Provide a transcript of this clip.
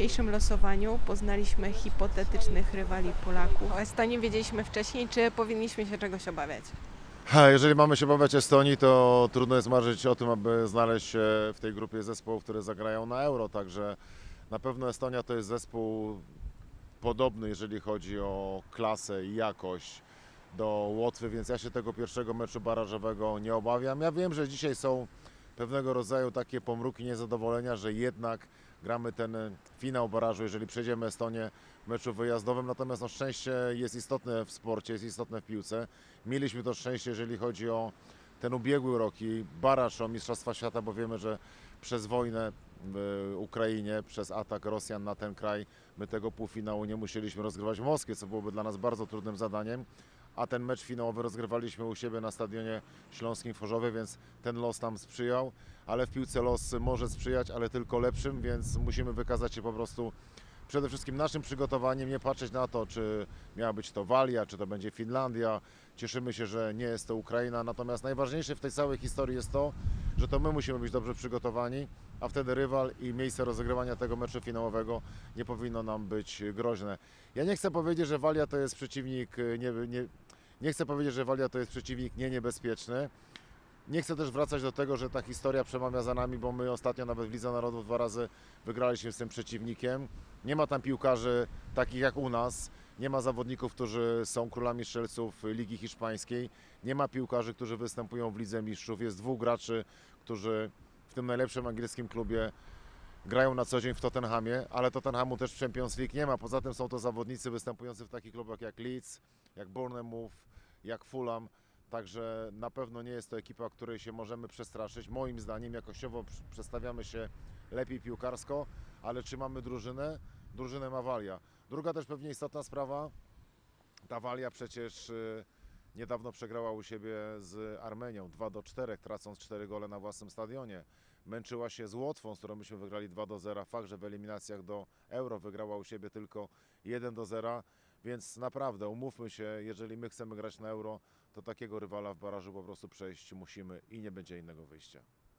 dzisiejszym losowaniu poznaliśmy hipotetycznych rywali Polaków. O Estonii wiedzieliśmy wcześniej, czy powinniśmy się czegoś obawiać? Jeżeli mamy się obawiać Estonii, to trudno jest marzyć o tym, aby znaleźć się w tej grupie zespołów, które zagrają na Euro. Także na pewno Estonia to jest zespół podobny, jeżeli chodzi o klasę i jakość do Łotwy, więc ja się tego pierwszego meczu barażowego nie obawiam. Ja wiem, że dzisiaj są pewnego rodzaju takie pomruki niezadowolenia, że jednak gramy ten finał barażu, jeżeli przejdziemy Estonię w meczu wyjazdowym. Natomiast no, szczęście jest istotne w sporcie, jest istotne w piłce. Mieliśmy to szczęście, jeżeli chodzi o ten ubiegły rok i baraż o Mistrzostwa Świata, bo wiemy, że przez wojnę w Ukrainie, przez atak Rosjan na ten kraj, my tego półfinału nie musieliśmy rozgrywać w Moskwie, co byłoby dla nas bardzo trudnym zadaniem. A ten mecz finałowy rozgrywaliśmy u siebie na stadionie śląskim w Chorzowie, więc ten los tam sprzyjał. Ale w piłce los może sprzyjać, ale tylko lepszym, więc musimy wykazać się po prostu przede wszystkim naszym przygotowaniem, nie patrzeć na to, czy miała być to Walia, czy to będzie Finlandia. Cieszymy się, że nie jest to Ukraina. Natomiast najważniejsze w tej całej historii jest to, że to my musimy być dobrze przygotowani, a wtedy rywal i miejsce rozegrywania tego meczu finałowego nie powinno nam być groźne. Ja nie chcę powiedzieć, że Walia to jest przeciwnik nie, nie, nie chcę powiedzieć, że Walia to jest przeciwnik nie niebezpieczny. Nie chcę też wracać do tego, że ta historia przemawia za nami, bo my ostatnio nawet w Lidze Narodów dwa razy wygraliśmy z tym przeciwnikiem. Nie ma tam piłkarzy takich jak u nas. Nie ma zawodników, którzy są królami strzelców Ligi Hiszpańskiej. Nie ma piłkarzy, którzy występują w Lidze Mistrzów. Jest dwóch graczy, którzy w tym najlepszym angielskim klubie grają na co dzień w Tottenhamie, ale Tottenhamu też w Champions League nie ma. Poza tym są to zawodnicy występujący w takich klubach jak Leeds, jak Bournemouth, jak Fulham. Także na pewno nie jest to ekipa, której się możemy przestraszyć. Moim zdaniem jakościowo pr- przestawiamy się lepiej piłkarsko, ale czy mamy drużynę? Drużynę ma Walia. Druga też pewnie istotna sprawa, ta Walia przecież y, niedawno przegrała u siebie z Armenią 2 do 4, tracąc 4 gole na własnym stadionie. Męczyła się z Łotwą, z którą myśmy wygrali 2 do 0. Fakt, że w eliminacjach do Euro wygrała u siebie tylko 1 do 0. Więc naprawdę, umówmy się, jeżeli my chcemy grać na Euro, to takiego rywala w barażu po prostu przejść musimy i nie będzie innego wyjścia.